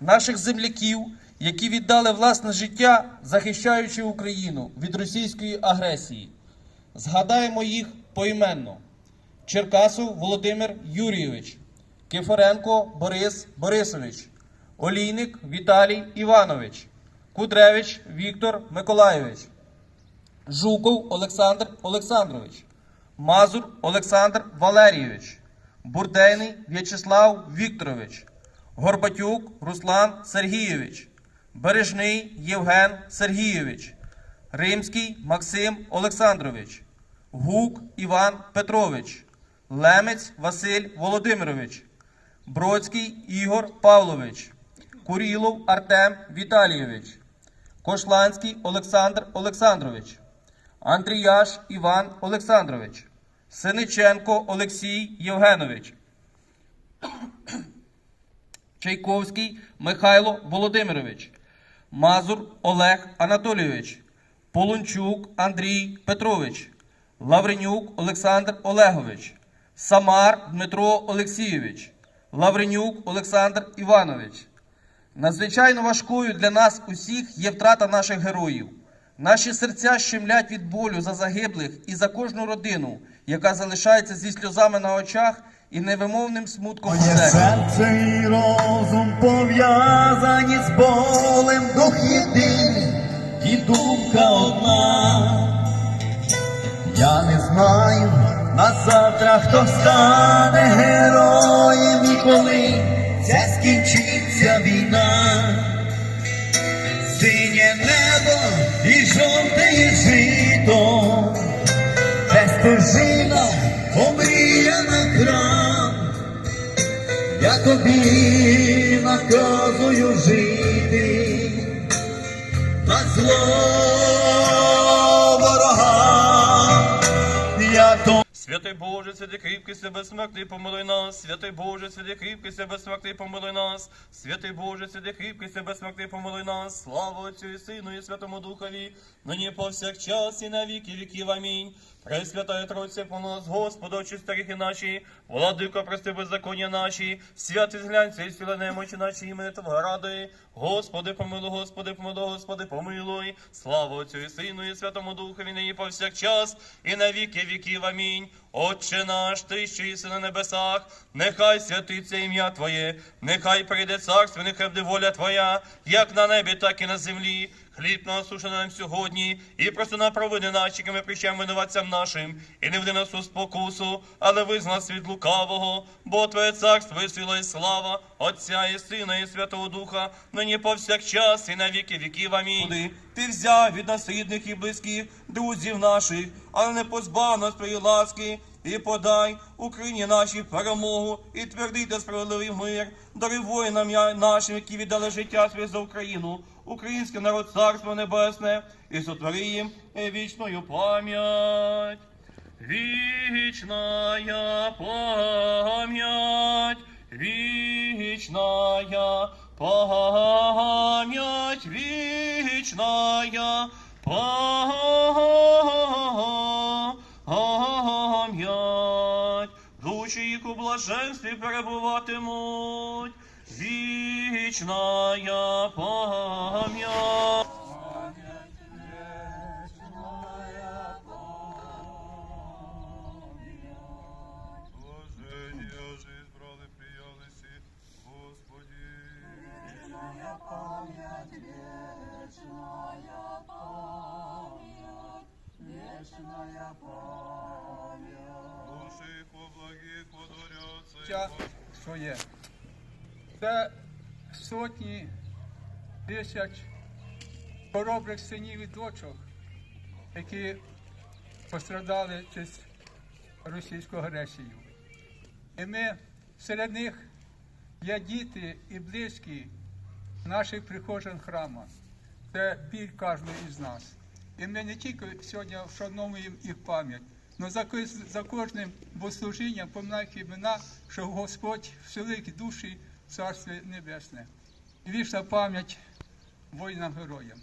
наших земляків, які віддали власне життя, захищаючи Україну від російської агресії. Згадаємо їх поіменно: Черкасов Володимир Юрійович, Кифоренко Борис Борисович, Олійник Віталій Іванович, Кудревич Віктор Миколайович, Жуков Олександр Олександрович, Мазур Олександр Валерійович, Бурдейний В'ячеслав Вікторович, Горбатюк Руслан Сергійович, Бережний Євген Сергійович, Римський Максим Олександрович, Гук Іван Петрович, Лемець Василь Володимирович, Бродський Ігор Павлович, Курілов Артем Віталійович, Кошланський Олександр Олександрович, Андріяш Іван Олександрович, Синиченко Олексій Євгенович, Чайковський Михайло Володимирович, Мазур Олег Анатолійович, Полончук Андрій Петрович, Лавренюк Олександр Олегович, Самар Дмитро Олексійович, Лавренюк Олександр Іванович. Надзвичайно важкою для нас усіх є втрата наших героїв. Наші серця щемлять від болю за загиблих і за кожну родину, яка залишається зі сльозами на очах і невимовним смутком Моє серце і розум пов'язані з болем, дух єдиний і думка одна. Я не знаю на завтра, хто стане героєм і коли омріяна. Я тобі наказую жити на зло ворога. Святий Боже, святий кріпкий, святий безсмертний, помилуй нас. Святий Боже, святий кріпкий, святий безсмертний, помилуй нас. Святий Боже, святий кріпкий, святий безсмертний, помилуй нас. Слава Отцю і Сину і Святому Духові, нині повсякчас і на віки віків. Амінь. Пресвятая Тройця, нас, Господи, очі старіхи наші, владико, прости беззаконня наші, святи зглянься і сіла немочі наші, імені Твого ради. Господи, помилуй, Господи, помилуй, Господи, помилуй. Слава Отцю і Сину і Святому Духові, нині повсякчас і на віки віків. Амінь. Отче наш, ти, що єси на небесах, нехай святиться ім'я Твоє, нехай прийде царство, нехай буде воля Твоя, як на небі, так і на землі. Хліб насушений нам сьогодні, і просто на провини наші, які ми причаємо винуватцям нашим, і не вди нас у спокусу, але визна нас від лукавого, бо Твоє царство і сила і слава, Отця і Сина, і Святого Духа, нині повсякчас і на віки віків. Амінь. Господи, Ти взяв від нас рідних і близьких, друзів наших, але не позбав нас твоєї ласки, і подай Україні нашій перемогу, і твердий та справедливий мир, дари воїнам нашим, які віддали життя своє за Україну, український народ царство небесне, і сотвори їм вічною пам'ять. Вічная пам'ять, вічная пам'ять, вічная пам'ять. Їх у блаженстві перебуватимуть. Вічная пам'ять. Вечная память. Душі благих водоряться. життя своє. Це сотні тисяч хоробрих синів і дочок, які пострадали через російську агресію. І ми серед них є діти і близькі наших прихожан храма. Це біль кожного із нас. І ми не тільки сьогодні вшановуємо їх пам'ять, але за, за кожним богослужінням поминаємо імена, що Господь вселить душі в Царстві Небесне. І вічна пам'ять воїнам-героям.